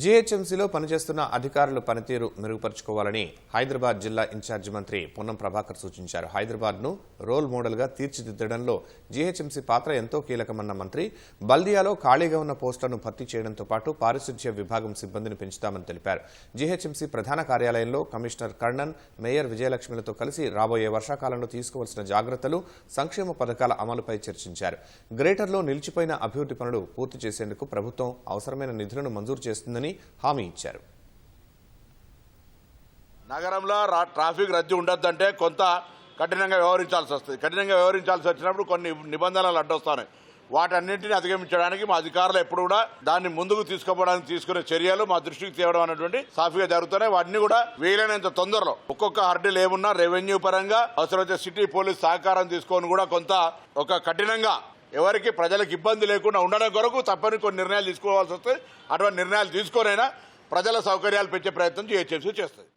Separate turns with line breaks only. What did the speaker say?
జీహెచ్ఎంసీలో పనిచేస్తున్న అధికారుల పనితీరు మెరుగుపరుచుకోవాలని హైదరాబాద్ జిల్లా ఇన్ఛార్జి మంత్రి పొన్నం ప్రభాకర్ సూచించారు. హైదరాబాద్ను రోల్ మోడల్గా తీర్చిదిద్దడంలో జీహెచ్ఎంసీ పాత్ర ఎంతో కీలకమన్న మంత్రి బల్దియాలో ఖాళీగా ఉన్న పోస్టులను భర్తీ చేయడంతో పాటు పారిశుధ్య విభాగం సిబ్బందిని పెంచుతామని తెలిపారు. జీహెచ్ఎంసీ ప్రధాన కార్యాలయంలో కమిషనర్ కర్ణన్ మేయర్ విజయలక్ష్మిలతో కలిసి రాబోయే వర్షాకాలంలో తీసుకోవాల్సిన జాగ్రత్తలు సంక్షేమ పథకాల అమలుపై చర్చించారు. గ్రేటర్లో నిలిచిపోయిన అభివృద్ధి పనులు పూర్తి చేసేందుకు ప్రభుత్వం అవసరమైన నిధులను మంజూరు చేస్తుందని హామీ ఇచ్చారు.
నగరంలో రా- ట్రాఫిక్ రద్దీ ఉండొద్దంటే కొంత కఠినంగా వ్యవహరించాల్సి వస్తుంది. కఠినంగా వ్యవహరించాల్సి వచ్చినప్పుడు కొన్ని నిబంధనలు అడ్డొస్తాయి. వాటన్నింటిని అధిగమించడానికి మా అధికారులు ఎప్పుడు కూడా దాన్ని ముందుకు తీసుకోవడానికి తీసుకునే చర్యలు మా దృష్టికి తేవడం అనేటువంటి సాఫీగా జరుగుతున్నాయి. వాటిని కూడా వీలైనంత తొందరలో ఒక్కొక్క హర్డీలు ఏమున్నా రెవెన్యూ పరంగా అవసరమైతే సిటీ పోలీస్ సహకారం తీసుకొని కూడా కొంత ఒక కఠినంగా ఎవరికి ప్రజలకు ఇబ్బంది లేకుండా ఉండడం కొరకు తప్పని కొన్ని నిర్ణయాలు తీసుకోవాల్సి వస్తే అటువంటి నిర్ణయాలు తీసుకోనైనా ప్రజల సౌకర్యాలు పెంచే ప్రయత్నం జిహెచ్ఎంసీ చేస్తుంది.